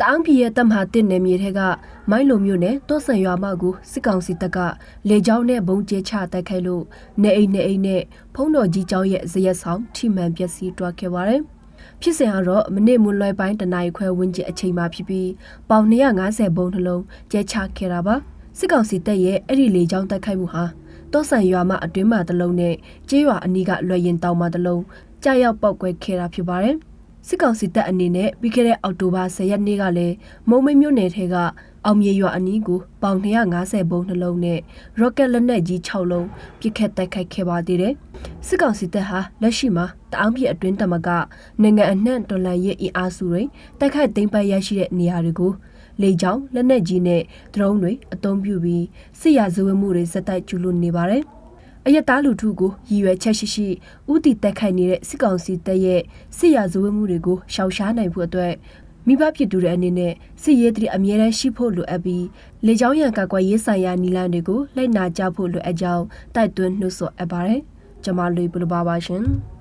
တအောင်းပြည်ရဲ့တပ်မဟာတစ်နယ်မြေထက်ကမိုင်းလုံမြို့နယ်တောဆန်ရွာမကိုစစ်ကောင်စီတပ်ကလေကြောင်းနဲ့ဘုံကျဲချတိုက်ခိုက်လို့နေအိမ်နေအိမ်နဲ့ဖုံးတော်ကြီးကျောင်းရဲ့ဇရက်ဆောင်ထိမှန်ပျက်စီးတွားခဲ့ပါတယ်။ဖြစ်စဉ်ကတော့မနေ့မွန်းလွယ်ပိုင်းတနင်္လာရီခွဲဝန်းကျင်အချိန်မှာဖြစ်ပြီးပေါင်250ဘုံနှလုံးကျဲချခဲ့တာပါ။စစ်ကောင်စီတပ်ရဲ့အဲ့ဒီလေကြောင်းတိုက်ခိုက်မှုဟာတောဆန်ရွာမအတွင်းမှာတစ်လုံးနဲ့ကျေးရွာအနီးကလွယ်ရင်တောင်မှာတစ်လုံးကြာရောက်ပောက်ကွဲခဲ့တာဖြစ်ပါတယ်။ စစ်ကောင်စီတပ်အနေနဲ့ပြီးခဲ့တဲ့အောက်တိုဘာ10ရက်နေ့ကလည်းမုံမိတ်မြို့နယ်ထဲကအောင်မြေရွာအနီးကိုပေါင်250ဘုံနှလုံးနဲ့ရော့ကက်လက်နက်ကြီး6လုံးပစ်ခတ်တိုက်ခိုက်ခဲ့ပါသေးတယ်။စစ်ကောင်စီတပ်ဟာလက်ရှိမှာတအောင်းပြည်အတွင်းတမကနိုင်ငံအနှံ့ဒေါ်လာရဲ့အင်အားစုတွေတိုက်ခိုက်သိမ်းပိုက်ရရှိတဲ့နေရာတွေကိုလေကြောင်းလက်နက်ကြီးနဲ့ဒရုန်းတွေအသုံးပြုပြီးစစ်ရာဇဝတ်မှုတွေစက်တိုက်ကျူးလွန်နေပါတယ်။ အယက်သားလူထုကိုရည်ရွယ်ချက်ရှိရှိဥတီတက်ခိုက်နေတဲ့စစ်ကောင်စီတပ်ရဲ့စစ်ရာဇဝတ်မှုတွေကိုရှောင်ရှားနိုင်ဖို့အတွက်မိဘပြည်သူတွေအနေနဲ့စစ်ရေးတရီအမြဲတမ်းရှိဖို့လိုအပ်ပြီးလေကြောင်းရန်ကာကွယ်ရေးဆိုင်ရာနည်းလမ်းတွေကိုလိုက်နာကြဖို့လိုအပ်ကြောင်းတိုက်တွန်းနှုတ်ဆော်အပ်ပါတယ်။ကျွန်မလူဘလိုပါပါရှင်။